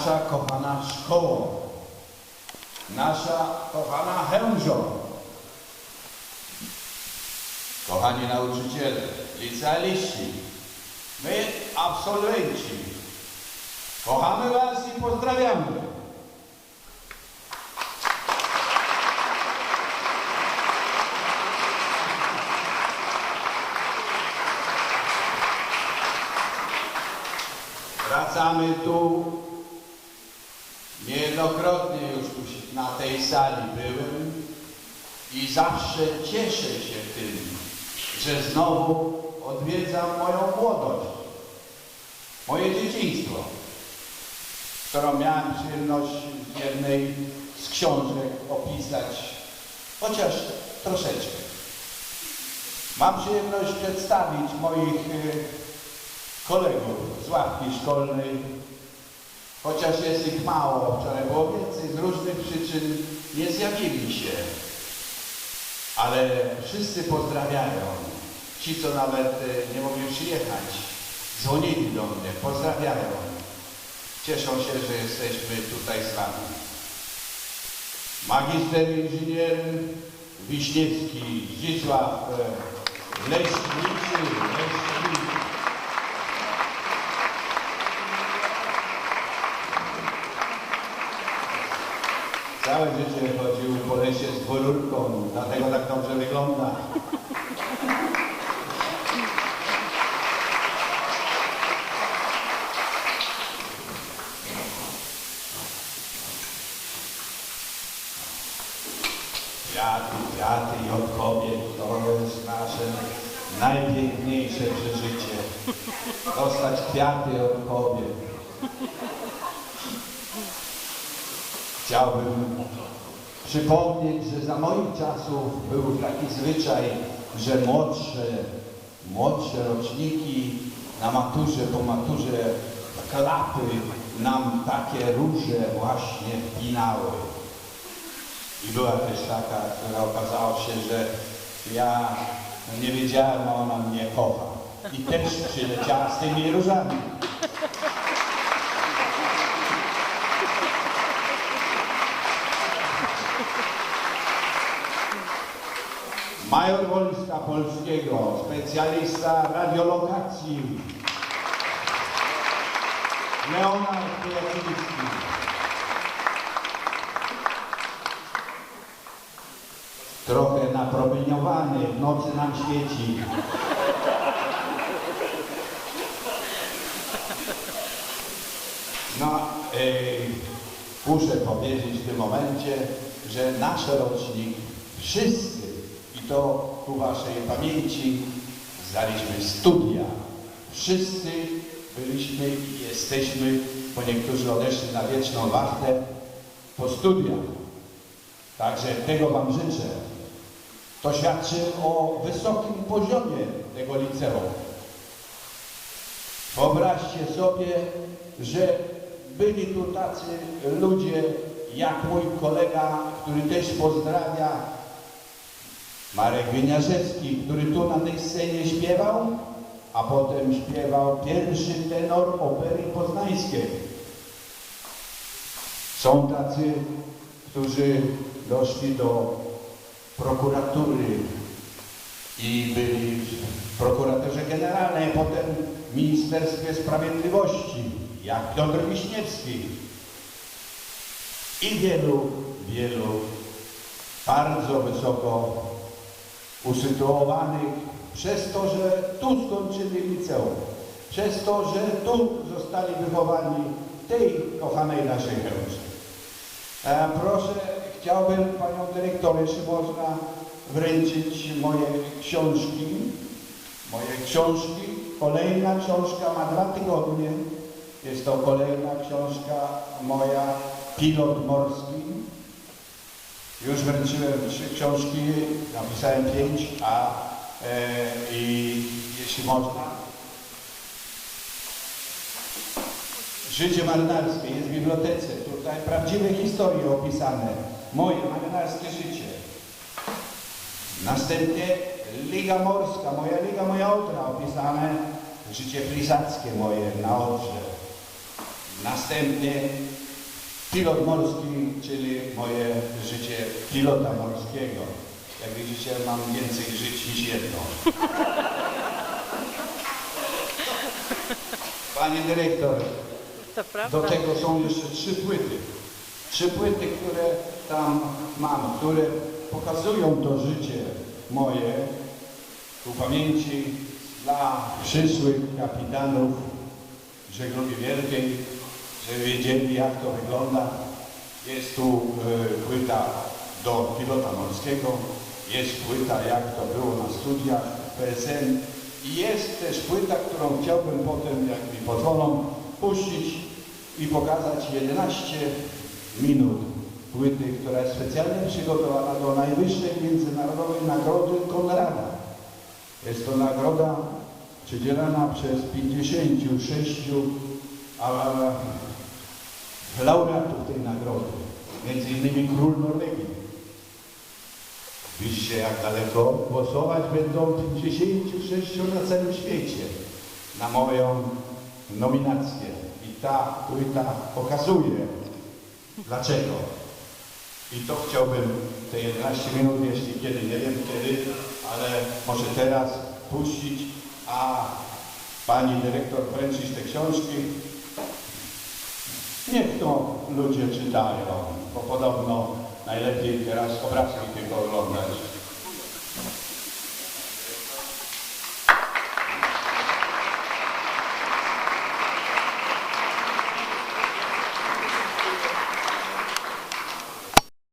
Nasza kochana szkoło, nasza kochana chężo, kochani nauczyciele, licealiści, my absolwenci, kochamy Was i pozdrawiamy. Wracamy tu. Niejednokrotnie już tu na tej sali byłem i zawsze cieszę się tym, że znowu odwiedzam moją młodość, moje dzieciństwo, którą miałem przyjemność w jednej z książek opisać, chociaż troszeczkę. Mam przyjemność przedstawić moich y, kolegów z ławki szkolnej, chociaż jest ich mało, wczoraj było więcej, z różnych przyczyn nie zjawili się. Ale wszyscy pozdrawiają. Ci, co nawet e, nie mogli przyjechać, dzwonili do mnie, pozdrawiają. Cieszą się, że jesteśmy tutaj z Wami. Magister inżynier Wiśniewski, Zdzisław e, Leśniczy, Leśniczy. Całe życie chodził po lesie z dwururką, dlatego tak dobrze wygląda. Kwiaty, kwiaty i od kobiet to jest nasze najpiękniejsze przeżycie. Dostać kwiaty od kobiet. Chciałbym przypomnieć, że za moich czasów był taki zwyczaj, że młodsze, młodsze roczniki na maturze, po maturze klapy nam takie róże właśnie wpinały. I była też taka, która okazało się, że ja nie wiedziałem, a ona mnie kocha. I też przyleciała z tymi różami. Major Wojska Polskiego, specjalista radiolokacji. Leonard Pijaciński. Trochę napromieniowany, w nocy nam świeci. No, ej, muszę powiedzieć w tym momencie, że nasz rocznik, wszyscy, to ku waszej pamięci, zdaliśmy studia. Wszyscy byliśmy i jesteśmy, bo niektórzy odeszli na wieczną wachtę, po studiach. Także tego wam życzę. To świadczy o wysokim poziomie tego liceum. Wyobraźcie sobie, że byli tu tacy ludzie jak mój kolega, który też pozdrawia, Marek Wieniarzewski, który tu na tej scenie śpiewał, a potem śpiewał pierwszy tenor opery poznańskiej. Są tacy, którzy doszli do prokuratury i byli w prokuraturze generalnej, a potem w Ministerstwie Sprawiedliwości, jak Piotr Wiśniewski. I wielu, wielu bardzo wysoko usytuowanych przez to, że tu skończyli liceum, przez to, że tu zostali wychowani tej kochanej naszej chęci. E, proszę, chciałbym Panią Dyrektor, jeśli można, wręczyć moje książki. Moje książki. Kolejna książka ma dwa tygodnie. Jest to kolejna książka moja, Pilot Morski. Już wręczyłem trzy książki, napisałem pięć, a e, i jeśli można, Życie marynarskie jest w bibliotece. Tutaj prawdziwe historie opisane. Moje marynarskie życie. Następnie Liga Morska, moja Liga, moja Odra opisane. Życie flizackie moje na Odrze. Następnie pilot morski, czyli moje życie pilota morskiego. Jak widzicie, mam więcej żyć niż jedno. Panie dyrektor, do tego są jeszcze trzy płyty. Trzy płyty, które tam mam, które pokazują to życie moje ku pamięci dla przyszłych kapitanów żeglugi wielkiej, wiedzieli jak to wygląda. Jest tu y, płyta do pilota morskiego, jest płyta jak to było na studiach PSN i jest też płyta, którą chciałbym potem, jak mi pozwolą, puścić i pokazać 11 minut płyty, która jest specjalnie przygotowana do najwyższej międzynarodowej nagrody Konrada. Jest to nagroda przydzielana przez 56 a, a, laureatów tej nagrody, między innymi król Norwegii. Widzicie jak daleko głosować będą 56 na całym świecie na moją nominację. I ta płyta pokazuje dlaczego. I to chciałbym te 11 minut, jeśli kiedy, nie wiem kiedy, ale może teraz puścić, a pani dyrektor wręczyć te książki. To ludzie czytają, bo podobno najlepiej teraz obrazki tylko oglądać.